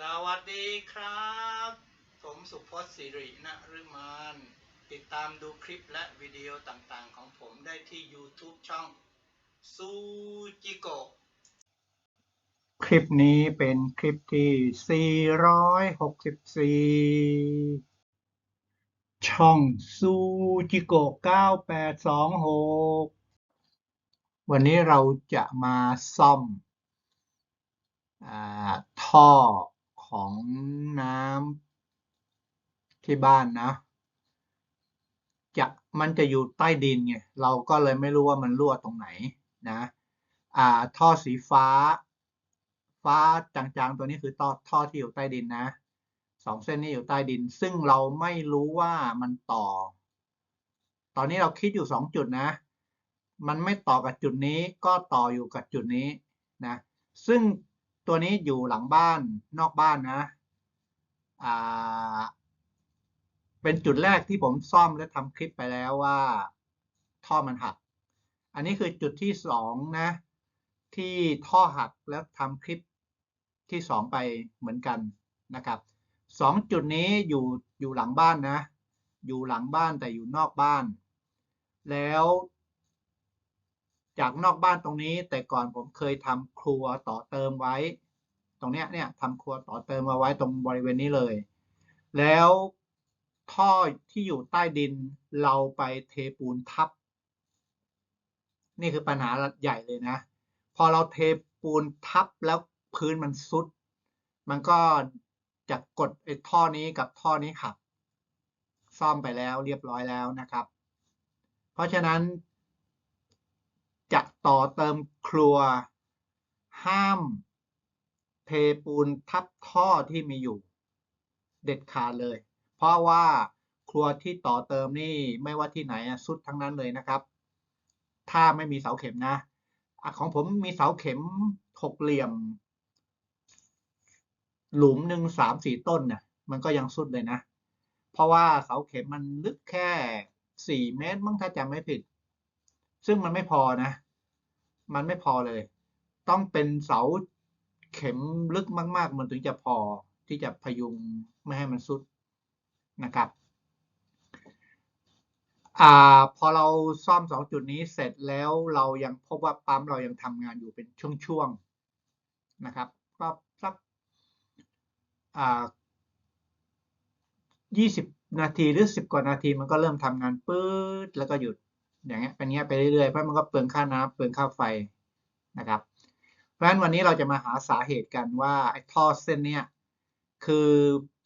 สวัสดีครับ ผมสุพจน์สิรินฤมานติดตามดูคลิปและวิดีโอต่างๆ ของผมได้ที่ YouTube ช่องซูจิโกะคลิปนี้เป็นคลิปที่ 464 ช่องซูจิโกะ9826 วันนี้เราจะมาซ่อมอท่อ ของน้ำที่บ้านนะ จะมันจะอยู่ใต้ดินไงเราก็เลยไม่รู้ว่ามันรั่วตรงไหนนะอ่าท่อสีฟ้า ฟ้าจางๆตัวนี้คือท่อท่อที่อยู่ใต้ดินนะสองเส้นนี้อยู่ใต้ดิน ซึ่งเราไม่รู้ว่ามันต่อ ตอนนี้เราคิดอยู่สองจุดนะ มันไม่ต่อกับจุดนี้ก็ต่ออยู่กับจุดนี้นะ ซึ่ง ตัวนี้อยู่หลังบ้านนอกบ้านนะอ่าเป็นจุดแรกที่ผมซ่อมและทำคลิปไปแล้วว่า ท่อมันหัก อันนี้คือจุดที่สองนะ ที่ท่อหักแล้วทำคลิปที่สองไปเหมือนกันนะครับสองจุดนี้อยู่อยู่หลังบ้านนะ อยู่หลังบ้านแต่อยู่นอกบ้าน แล้ว จากนอกบ้านตรงนี้ แต่ก่อนผมเคยทำครัวต่อเติมไว้ ตรงเนี้ยเนี่ยทำครัวต่อเติมมาไว้ตรงบริเวณนี้เลย แล้วท่อที่อยู่ใต้ดินเราไปเทปูนทับ นี่คือปัญหาใหญ่เลยนะ พอเราเทปูนทับแล้วพื้นมันซุด มันก็จะกดไอ้ท่อนี้กับท่อนี้หักซ่อมไปแล้วเรียบร้อยแล้วนะครับ เพราะฉะนั้น ต่อเติมครัว ห้าม เทปูนทับท่อที่มีอยู่ เด็ดขาดเลย เพราะว่าครัวที่ต่อเติมนี่ไม่ว่าที่ไหนสุดทั้งนั้นเลยนะครับ ถ้าไม่มีเสาเข็มนะอของผมมีเสาเข็มหกเหลี่ยม หลุมหนึ่งสามสี่ต้นนี่ยมันก็ยังสุดเลยนะ เพราะว่าเสาเข็มมันลึกแค่สี่เมตรมั้งถ้าจำไม่ผิด ซึ่งมันไม่พอนะ มันไม่พอเลย ต้องเป็นเสาเข็มลึกมาก ๆ มันถึงจะพอที่จะพยุงไม่ให้มันสุดนะครับอพอเราซ่อมสองจุดนี้เสร็จแล้วเรายังพบว่าปั๊มเรายังทำงานอยู่เป็นช่วงๆนะครับก็สักยี่สิบนาทีหรือสิบกว่านาทีมันก็เริ่มทำงานปื๊ดแล้วก็หยุด อย่างเงี้ยเป็นเงี้ยไปเรื่อยๆเพราะมันก็เปลืองค่าน้ำเปลืองค่าไฟนะครับ เพราะฉะนั้นวันนี้เราจะมาหาสาเหตุกันว่าไอ้ท่อเส้นเนี้ยคือ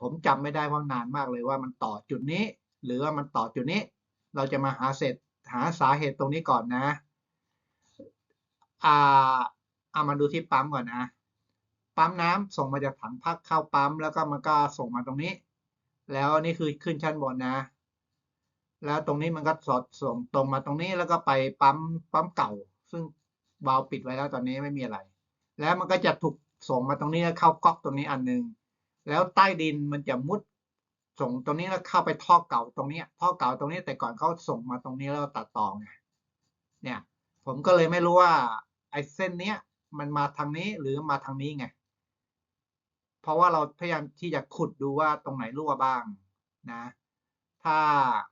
ผมจำไม่ได้เพราะนานมากเลยว่ามันต่อจุดนี้ หรือว่ามันต่อจุดนี้ เราจะมาหาเสร็จหาสาเหตุตรงนี้ก่อนนะอ่าเอามาดูที่ปั๊มก่อนนะ ปั๊มน้ำส่งมาจากถังพักเข้าปั๊มแล้วก็มันก็ส่งมาตรงนี้ แล้วนี่คือขึ้นชั้นบนนะ แล้วตรงนี้มันก็สอดส่งตรงมาตรงนี้แล้วก็ไปปั๊มปั๊มเก่า ซึ่งวาล์วปิดไว้แล้วตอนนี้ไม่มีอะไร แล้วมันก็จะถูกส่งมาตรงนี้แล้วเข้าก๊อกตรงนี้อันหนึง แล้วใต้ดินมันจะมุดส่งตรงนี้แล้วเข้าไปท่อเก่าตรงนี้ท่อเก่าตรงนี้แต่ก่อนเขาส่งมาตรงนี้แล้วตัดต่อไงเนี่ยผมก็เลยไม่รู้ว่าไอ้เส้นเนี้ยมันมาทางนี้หรือมาทางนี้ไงเพราะว่าเราพยายามที่จะขุดดูว่าตรงไหนรั่วบ้างนะ ถ้า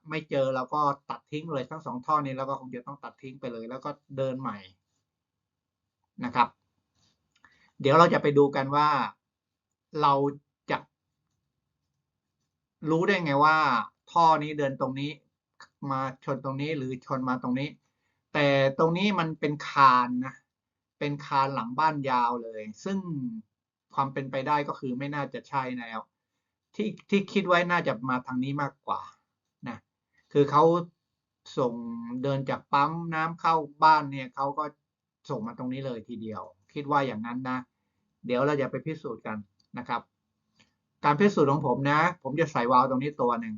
ไม่เจอเราก็ตัดทิ้งเลยทั้งสองท่อนี้แล้วก็คงจะต้องตัดทิ้งไปเลย แล้วก็เดินใหม่นะครับ เดี๋ยวเราจะไปดูกันว่าเราจะรู้ได้ไงว่า ท่อนี้เดินตรงนี้มาชนตรงนี้หรือชนมาตรงนี้ แต่ตรงนี้มันเป็นคานนะเป็นคานหลังบ้านยาวเลย ซึ่งความเป็นไปได้ก็คือไม่น่าจะใช่แล้วที่ที่คิดไว้น่าจะมาทางนี้มากกว่า คือเขาส่งเดินจากปั๊มน้ำเข้าบ้านเนี่ยเขาก็ส่งมาตรงนี้เลยทีเดียว คิดว่าอย่างนั้นนะ เดี๋ยวเราจะไปพิสูจน์กันนะครับ การพิสูจน์ของผมนะ ผมจะใส่วาล์วตรงนี้ตัวหนึ่ง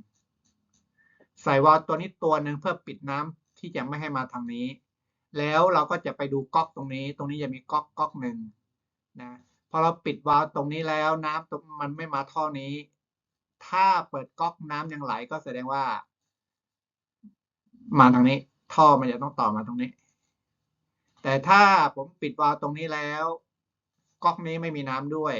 ใส่วาล์วตัวนี้ตัวหนึ่งเพื่อปิดน้ำที่จะไม่ให้มาทางนี้ แล้วเราก็จะไปดูก๊อกตรงนี้ ตรงนี้จะมีก๊อกก๊อกหนึ่งนะพอเราปิดวาล์วตรงนี้แล้วน้ำมันไม่มาท่อนี้ ถ้าเปิดก๊อกน้ำยังไหลก็แสดงว่า มาทางนี้ ท่อมันจะต้องต่อมาตรงนี้ แต่ถ้าผมปิดวาล์วตรงนี้แล้วก๊อกนี้ไม่มีน้ำด้วย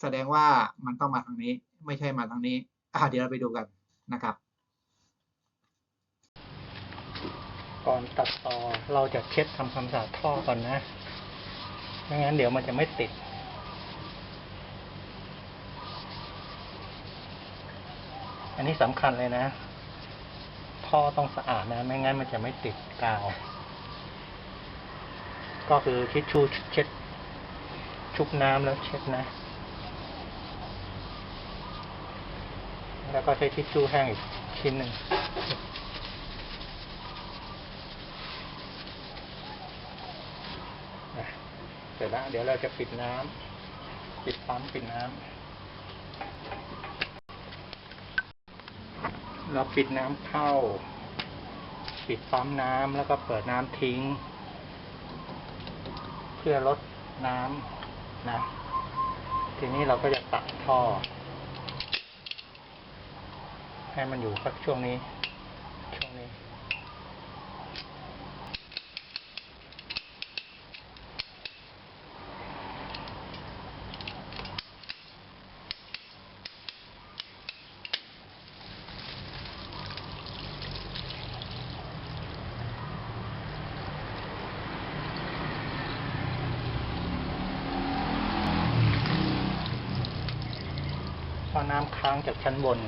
แสดงว่ามันต้องมาทางนี้ ไม่ใช่มาทางนี้อ่าเดี๋ยวเราไปดูกันนะครับ ก่อนตัดต่อเราจะเช็ดทำความสะอาดท่อก่อนนะไม่งั้นเดี๋ยวมันจะไม่ติดอันนี้สำคัญเลยนะ ท่อต้องสะอาดนะ ไม่งั้นมันจะไม่ติดกาว ก็คือทิชชู่เช็ด ชุบน้ำแล้วเช็ดนะ แล้วก็ใช้ทิชชู่แห้งอีกชิ้นหนึ่งอะเสร็จแล้วเดี๋ยวเราจะปิดน้ำปิดปั๊มปิดน้ำ เราปิดน้ำเข้า ปิดปั๊มน้ำแล้วก็เปิดน้ำทิ้ง เพื่อลดน้ำนะ ทีนี้เราก็จะตัดท่อ ให้มันอยู่สักช่วงนี้ ช่วงนี้ เพราน้ำค้างจากชั้นบน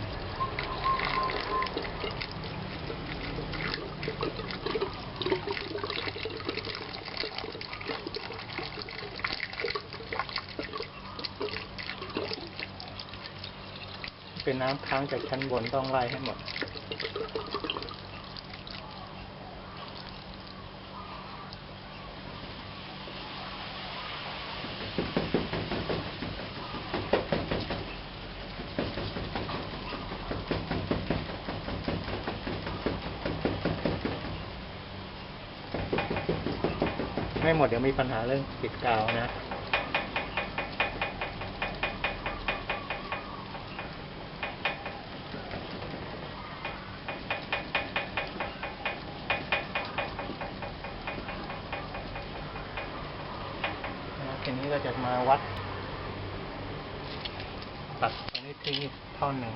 เป็นน้ำค้างจากชั้นบนต้องไล่ให้หมด ไม่ หมดเดี๋ยวมีปัญหาเรื่องติดกาวนะ ทีนี้ก็จะมาวัด ตัดตรงนี้ทิ้งท่อนหนึ่ง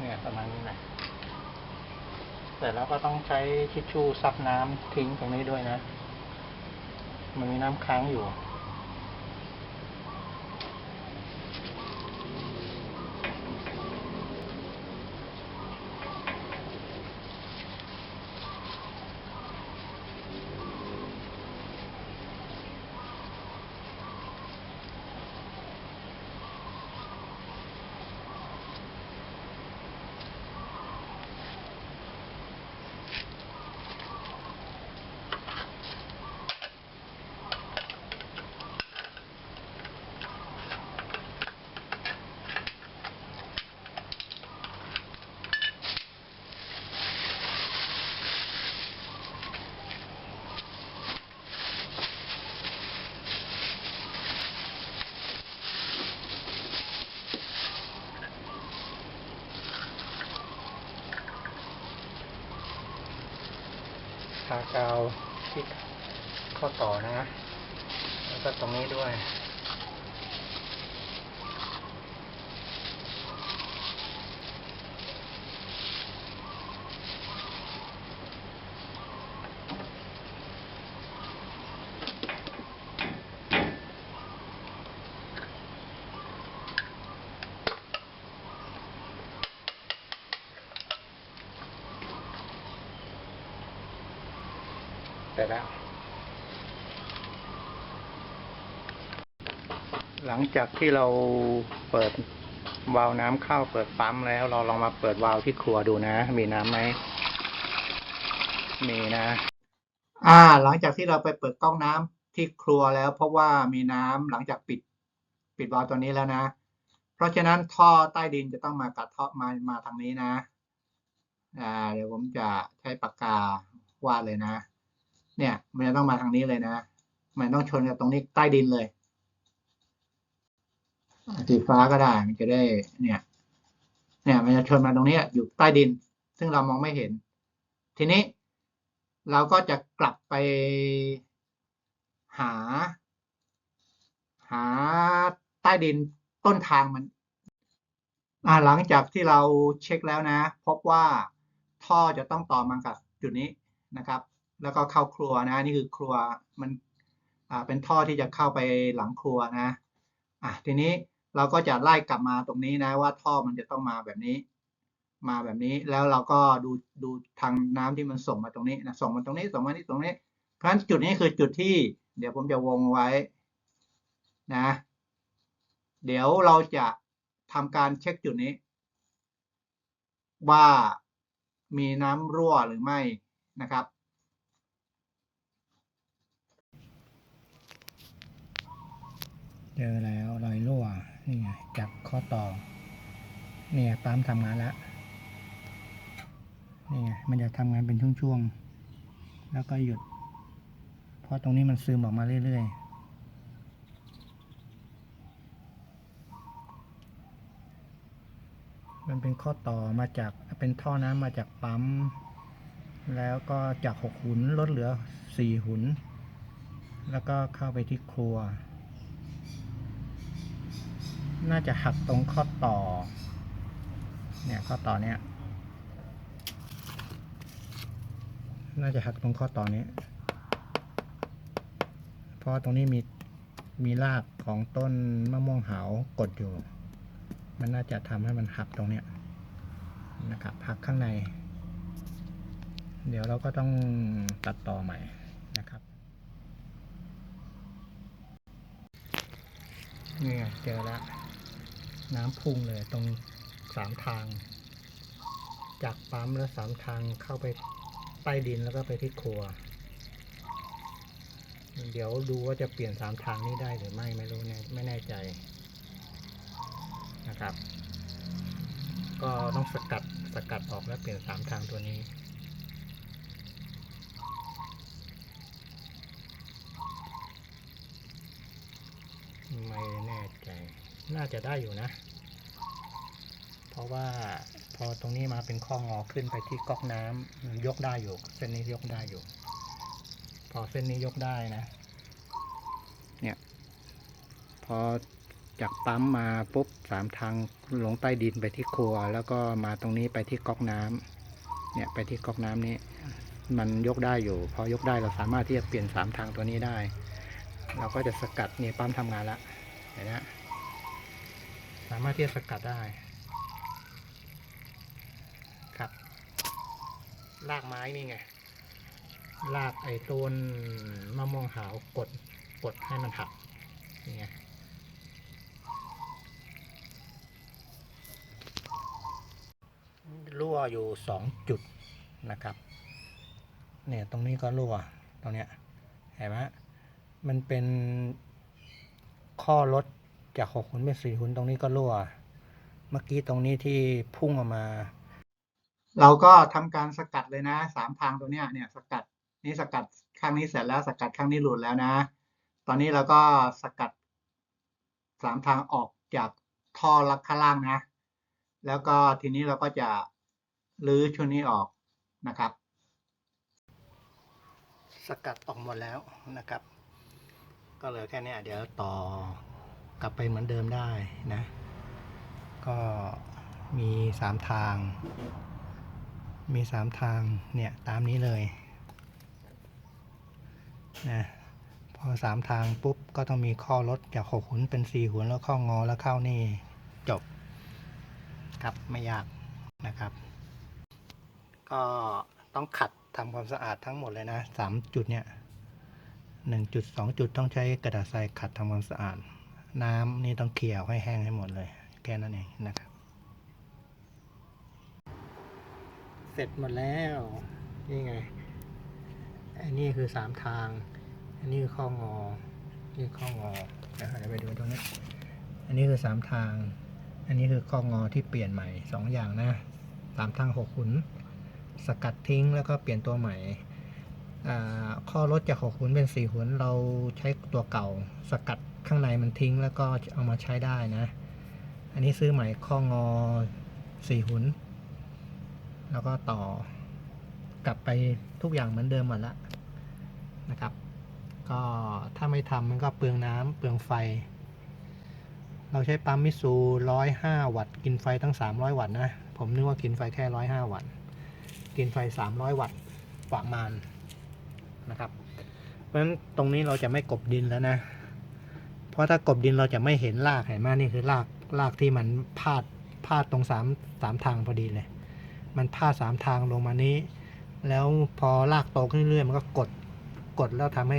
เนี่ยประมาณนี้นะเสร็จแล้วก็ต้องใช้ทิชชู่ซับน้ำทิ้งตรงนี้ด้วยนะ มันมีน้ำค้างอยู่ากาวที่ข้อต่อนะ แล้วก็ตรงนี้ด้วย เสร็จแล้ว หลังจากที่เราเปิดวาล์วน้ำเข้าเปิดปั๊มแล้ว เราลองมาเปิดวาล์วที่ครัวดูนะ มีน้ำไหมมีนะ อ่า หลังจากที่เราไปเปิดก๊อกน้ำที่ครัวแล้ว เพราะว่ามีน้ำหลังจากปิด ปิดวาล์วตัวนี้แล้วนะ เพราะฉะนั้นท่อใต้ดินจะต้องมากัดท่อมามาทางนี้นะอ่าเดี๋ยวผมจะใช้ปากกาวาดเลยนะ เนี่ย มันจะต้องมาทางนี้เลยนะ มันต้องชนกับตรงนี้ใต้ดินเลยสีฟ้าก็ได้ มันจะได้เนี่ย เนี่ย มันจะชนมาตรงนี้อยู่ใต้ดิน ซึ่งเรามองไม่เห็น ทีนี้เราก็จะกลับไปหา หาใต้ดินต้นทางมันหลังจากที่เราเช็คแล้วนะ พบว่าท่อจะต้องต่อมากับจุดนี้นะครับ แล้วก็เข้าครัวนะนี่คือครัวมันอ่าเป็นท่อที่จะเข้าไปหลังครัวนะอะทีนี้เราก็จะไล่กลับมาตรงนี้นะว่าท่อมันจะต้องมาแบบนี้ มาแบบนี้แล้วเราก็ดูดูทางน้ำที่มันส่งมาตรงนี้นะส่งมาตรงนี้ส่งมาที่ตรงนี้ เพราะฉะนั้นจุดนี้คือจุดที่ เดี๋ยวผมจะวงไว้นะ เดี๋ยวเราจะทำการเช็คจุดนี้ ว่ามีน้ำรั่วหรือไม่นะครับ เจอแล้วรอยรั่วนี่ไงจากข้อต่อ เนี่ยปั๊มทำงานล้วนี่ไงมันจะทำงานเป็นช่วงๆ แล้วก็หยุด เพราะตรงนี้มันซึมออกมาเรื่อยๆมันเป็นข้อต่อมาจากเป็นท่อน้ำมาจากปั๊ม แล้วก็จากหกหุนลดเหลือสี่หุน แล้วก็เข้าไปที่ครัว น่าจะหักตรงข้อต่อ เนี่ยข้อต่อเนี้ยน่าจะหักตรงข้อต่อนี้ เพราะตรงนี้มีมีรากของต้นมะม่วงหาวกดอยู่ มันน่าจะทำให้มันหักตรงเนี้ยนะครับหักข้างใน เดี๋ยวเราก็ต้องตัดต่อใหม่นะครับนี่ไงเจอแล้ว น้ำพุ่งเลยตรงสามทาง จากปั๊มแล้วสามทางเข้าไปใต้ดินแล้วก็ไปที่ครัว เดี๋ยวดูว่าจะเปลี่ยนสามทางนี้ได้หรือไม่ไม่รู้แน่ไม่แน่ใจนะครับ ก็ต้องสกัดสกัดออกแล้วเปลี่ยนสามทางตัวนี้ไม่แน่ใจ น่าจะได้อยู่นะ เพราะว่าพอตรงนี้มาเป็นข้องอขึ้นไปที่ก๊อกน้ำยกได้อยู่ เส้นนี้ยกได้อยู่ พอเส้นนี้ยกได้นะ เนี่ย พอจากปั๊มมาปุ๊บสามทางลงใต้ดินไปที่ครัว แล้วก็มาตรงนี้ไปที่ก๊อกน้ำเนี่ยไปที่ก๊อกน้ำนี้ มันยกได้อยู่ พอยกได้เราสามารถที่จะเปลี่ยนสามทางตัวนี้ได้ เราก็จะสกัดเนี่ยปั๊มทำงานล้วเห็นไหมามารถที่จะสกัดได้ ครับรากไม้นี่ไงรากไอ้ต้นมะม่วงหาวกดกดให้มันหักนี่ไงรั่วอยู่สองจุดนะครับ เนี่ยตรงนี้ก็รั่วตรงเนี้ยเห็นไหมมันเป็นข้อลด จากหกหุนเป็นสี่หุนตรงนี้ก็รั่ว เมื่อกี้ตรงนี้ที่พุ่งออกมา เราก็ทำการสกัดเลยนะสามทางตัวเนี้ยเนี่ยสกัดนี่สกัดข้างนี้เสร็จแล้วสกัดข้างนี้หลุดแล้วนะ ตอนนี้เราก็สกัดสามทางออกจากท่อลักข้างล่างนะ แล้วก็ทีนี้เราก็จะรื้อชุดนี้ออกนะครับ สกัดออกหมดแล้วนะครับ ก็เหลือแค่เนี้ยเดี๋ยวต่อ กลับไปเหมือนเดิมได้นะ ก็มีสามทาง มีสามทางเนี่ยตามนี้เลยนะพอสามทางปุ๊บก็ต้องมีข้อลดจากหกหุนเป็นสี่หุนแล้วเข้างอแล้วเข้านี่จบครับไม่ยากนะครับ ก็ต้องขัดทำความสะอาดทั้งหมดเลยนะสามจุดเนี่ยหนึ่งจุดสองจุดต้องใช้กระดาษทรายขัดทำความสะอาด น้ำนี่ต้องเขี่ยให้แห้งให้หมดเลย แค่นั้นเองนะครับ เสร็จหมดแล้ว นี่ไง อันนี้คือสามทาง อันนี้คือข้องอ นี่ข้องอนะเดี๋ยวไปดูตรงนี้ อันนี้คือสามทาง อันนี้คือข้องอที่เปลี่ยนใหม่สองอย่างนะสามทางหกขุน สกัดทิ้งแล้วก็เปลี่ยนตัวใหม่ข้อลดจากหกหุนเป็นสี่หุนเราใช้ตัวเก่าสกัด ข้างในมันทิ้งแล้วก็เอามาใช้ได้นะ อันนี้ซื้อใหม่ข้องอสี่หุน แล้วก็ต่อกลับไปทุกอย่างเหมือนเดิมหมดละนะครับ ก็ถ้าไม่ทำมันก็เปลืองน้ำเปลืองไฟ เราใช้ปั๊มมิซูร้อยห้าวัตต์กินไฟตั้งสามร้อยวัตต์นะ ผมนึกว่ากินไฟแค่ร้อยห้าวัตต์กินไฟสามร้อยวัตต์ประมาณนะครับ เพราะฉะนั้นตรงนี้เราจะไม่กบดินแล้วนะ เพราะถ้ากบดินเราจะไม่เห็นรากเห็นไหมนี่คือรากรากที่มันพาดพาดตรงสามสามทางพอดีเลย มันพาดสามทางลงมานี้ แล้วพอรากโตขึ้นเรื่อยๆมันก็กดกดแล้วทำให้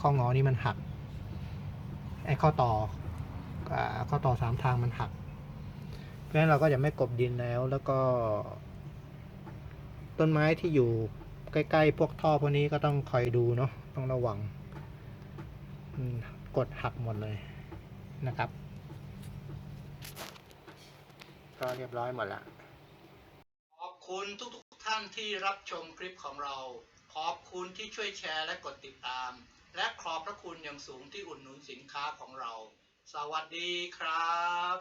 ข้องอนี้มันหักไอ้ข้อต่ออข้อต่อสามทางมันหัก เพราะฉะนั้นเราก็จะไม่กบดินแล้ว แล้วก็ ต้นไม้ที่อยู่ใกล้ ๆ พวกท่อพวกนี้ก็ต้องคอยดูเนาะต้องระวัง กดหักหมดเลยนะครับ ก็เรียบร้อยหมดละขอบคุณทุกๆท่านที่รับชมคลิปของเรา ขอบคุณที่ช่วยแชร์และกดติดตาม และขอบพระคุณอย่างสูงที่อุดหนุนสินค้าของเรา สวัสดีครับ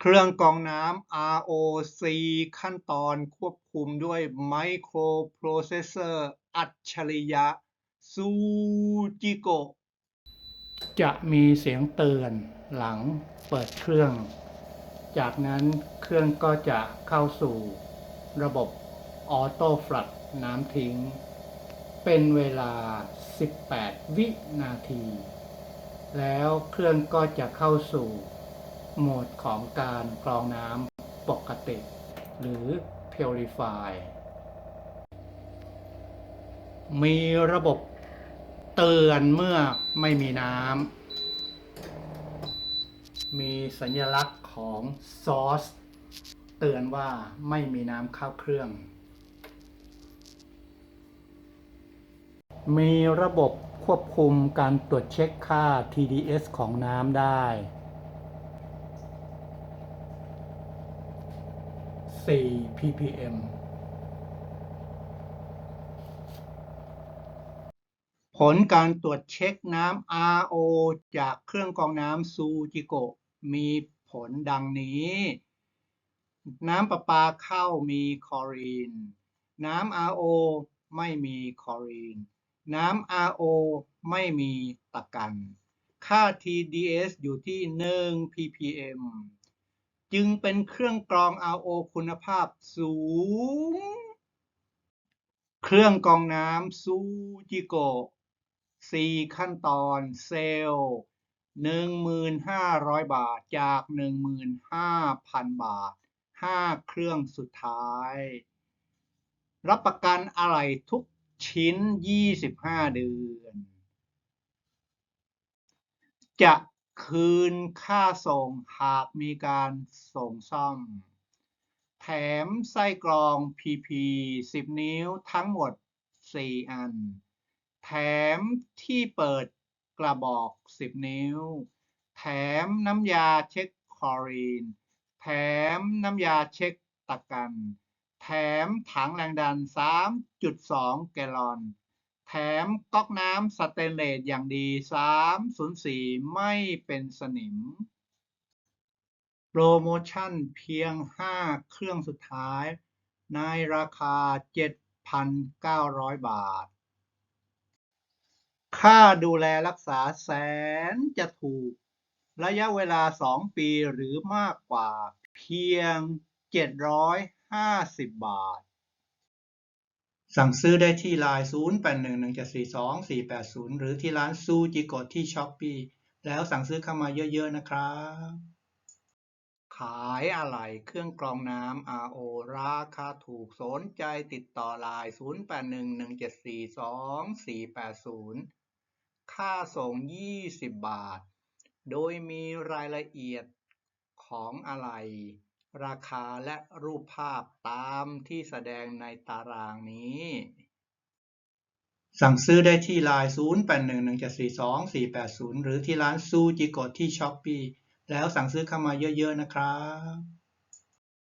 เครื่องกรองน้ำ ROC ขั้นตอนควบคุมด้วยไมโครโปรเซสเซอร์อัจฉริยะ ซูจิโกจะมีเสียงเตือนหลังเปิดเครื่อง จากนั้นเครื่องก็จะเข้าสู่ระบบออโต้ฟลัดน้ำทิ้ง เป็นเวลา 18 วินาที แล้วเครื่องก็จะเข้าสู่โหมดของการกรองน้ำปกติ หรือ Purify มีระบบ เตือนเมื่อไม่มีน้ำ มีสัญลักษณ์ของซอส เตือนว่าไม่มีน้ำเข้าเครื่อง มีระบบควบคุมการตรวจเช็คค่า TDS ของน้ำได้ 4 ppm ลการตรวจเช็คน้ำ RO จากเครื่องกรองน้ำซูจิโกะมีผลดังนี้ น้ำประปาเข้ามีคลอรีน น้ำ RO ไม่มีคลอรีน น้ำ RO ไม่มีตะกัน ค่า TDS อยู่ที่ 1 ppm จึงเป็นเครื่องกรอง RO คุณภาพสูง เครื่องกรองน้ำซูจิโกะ สี่ขั้นตอนเซลล์หนึ่งหมื่นห้าร้อยบาทจากหนึ่งหมื่นห้าพันบาทห้าเครื่องสุดท้าย รับประกันอะไรทุกชิ้นยี่สิบห้าเดือน จะคืนค่าส่งหากมีการส่งซ่อม แถมไส้กรอง PP 10 นิ้วทั้งหมด 4 อัน แถมที่เปิดกระบอก 10 นิ้ว แถมน้ำยาเช็คคลอรีน แถมน้ำยาเช็คตะกัน แถมถังแรงดัน 3.2 แกลลอน แถมก๊อกน้ำสเตนเลสอย่างดี 304 ไม่เป็นสนิม โปรโมชั่นเพียง 5 เครื่องสุดท้าย ในราคา 7,900 บาท ค่าดูแลรักษาแสนจะถูก ระยะเวลา 2 ปีหรือมากกว่าเพียง 750 บาท สั่งซื้อได้ที่ไลน์0811742480 หรือที่ร้านซูจิโกะที่ช้อปปีแล้วสั่งซื้อเข้ามาเยอะ ๆ นะครับ ขายอะไรเครื่องกรองน้ำ RO ราคาถูกสนใจติดต่อไลน์0811742480 ค่าส่ง 20 บาท โดยมีรายละเอียดของอะไร ราคาและรูปภาพตามที่แสดงในตารางนี้ สั่งซื้อได้ที่ไลน์ 0811742480 หรือที่ร้านซูจิโกะที่ช้อปปีแล้วสั่งซื้อเข้ามาเยอะๆนะครับ